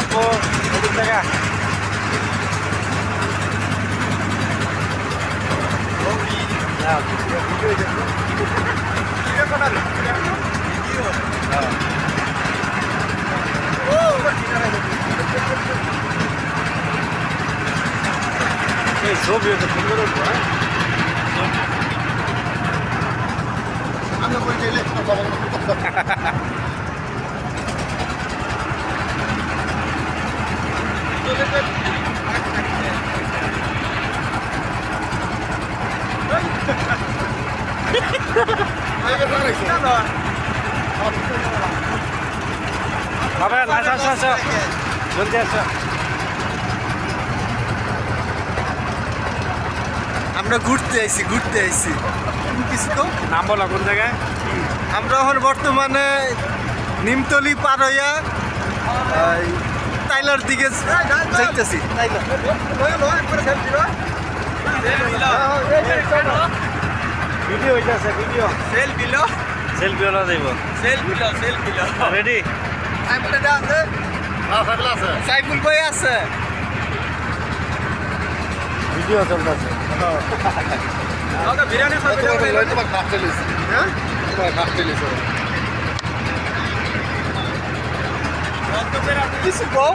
আপু এদিক থেকে এই ছবি তো সুন্দর উঠবো হ্যাঁ আমরা করে চাইলে বাবা আসো আসো আসো জলদি আসো আমরা ঘুরতে আইছি ঘুরতে আইছি। কিছু তো। নাম বলো কোন জায়গায়? আমরা এখন বর্তমানে নিমতলি পার হইয়া এই, টাইলার দিকে যাইতেছি। ভিডিও হইতাছে ভিডিও। সেলফি লো সেলফি হলো যাইব। সেলফি লো সেলফি লো রেডি সাইফুল ভাই আছে? ভিডিও চলতেছে। খাবে তোমার খাপ চলেছে হ্যাঁ তোমার খাপ চলেছে কিছু কও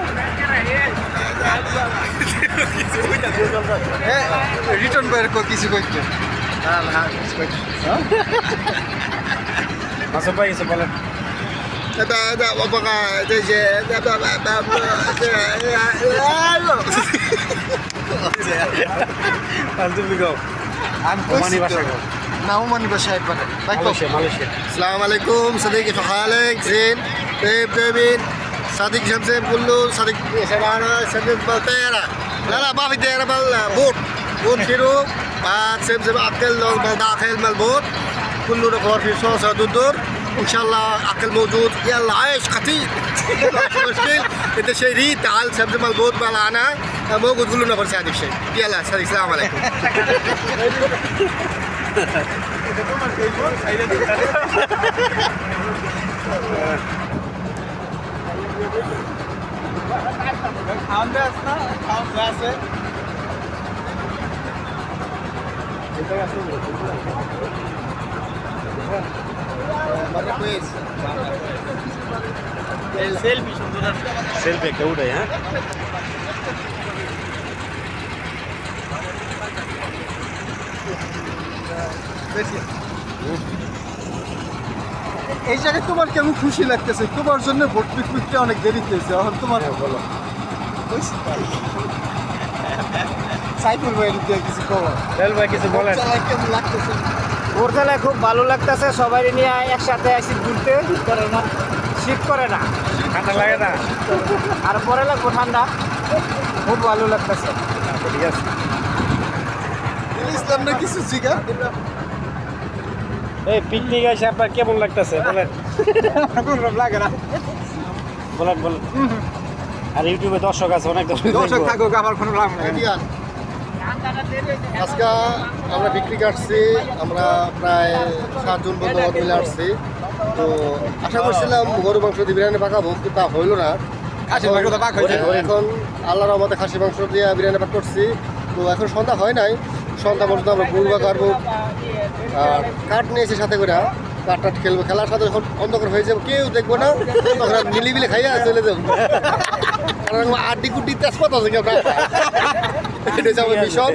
রিটার্ন বাইরে কিছু কইতে মাসুম ভাই কিছু বলেন Da, da, baga, da, da, da, da, da, da, তুমি গাও ওমানি ভাষা গাও না ওমানি ভাষায় Malaysia Malaysia السلام عليكم صديقي في حالك زين طيب طيبين صديق شمسين كله صديق سمعنا صديق بالطيرة لا لا ما في طيرة بل بوت بوت كيلو بعد سمسم أكل بل داخل من البوت كله نقور في صوصة دودور وان شاء الله عقل موجود. يلا عايش قتيل مش مشكل. إنت شيري تعال سبز ملقوط ملعنا موجود قول لنا برساعدك الشيء يلا السلام عليكم. Thank you. Selfie একটা উঠাই হ্যাঁ এই জায়গায় তোমার কেমন খুশি লাগতেছে? তোমার জন্য ভোট পিকনিকটা অনেক দেরি হয়েছে। এখন তোমার হ্যাঁ, বলো। সাইফুল ভাই কিছু খবর? ভাই কিছু বলেন। কেমন লাগতেছে? ঘুরতে খুব ভালো লাগতেছে সবাই নিয়ে একসাথে আসি ঘুরতে শীত করে না শীত করে না। ঠান্ডা লাগে না? আর পরে লাগবো ঠান্ডা। খুব ভালো লাগতেছে। ঠিক আছে। ইসলাম না কিছু জিগা? এই পিকনিক এসে আপনার কেমন লাগতেছে? বলেন। লাগে না। বলেন বলেন। আর ইউটিউবে দর্শক আছে অনেক দর্শক দর্শক থাকুক আমার কোনো লাভ নেই। আজকে আমরা বিক্রি কাটছি আমরা প্রায় সাতজন বন্ধু বান্ধব মিলে আসছি। তো আশা করছিলাম গরু মাংস দিয়ে বিরিয়ানি পাকাবো কিন্তু তা হইল না। এখন- আল্লাহর আমাদের খাসি মাংস দিয়ে বিরিয়ানি পাক করছি। তো এখন সন্ধ্যা হয় নাই সন্ধ্যা পর্যন্ত আমরা গরু বা কাটবো। আর কাঠ নিয়েছি সাথে করে। টাট খেলব খেলার সাথে যখন অন্ধকার হয়ে যাবে কেউ দেখব না। তখন মিলি মিলে খাইয়া চলে যাব। কারণ আড্ডি কুড্ডি তেজপাত আছে কেউ এটা হচ্ছে আমার মিশন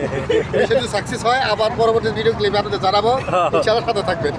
মিশন যদি সাকসেস হয় আবার পরবর্তী ভিডিও ক্লিপে আপনাদের জানাব। ইনশাআল্লাহ সাথে থাকবেন।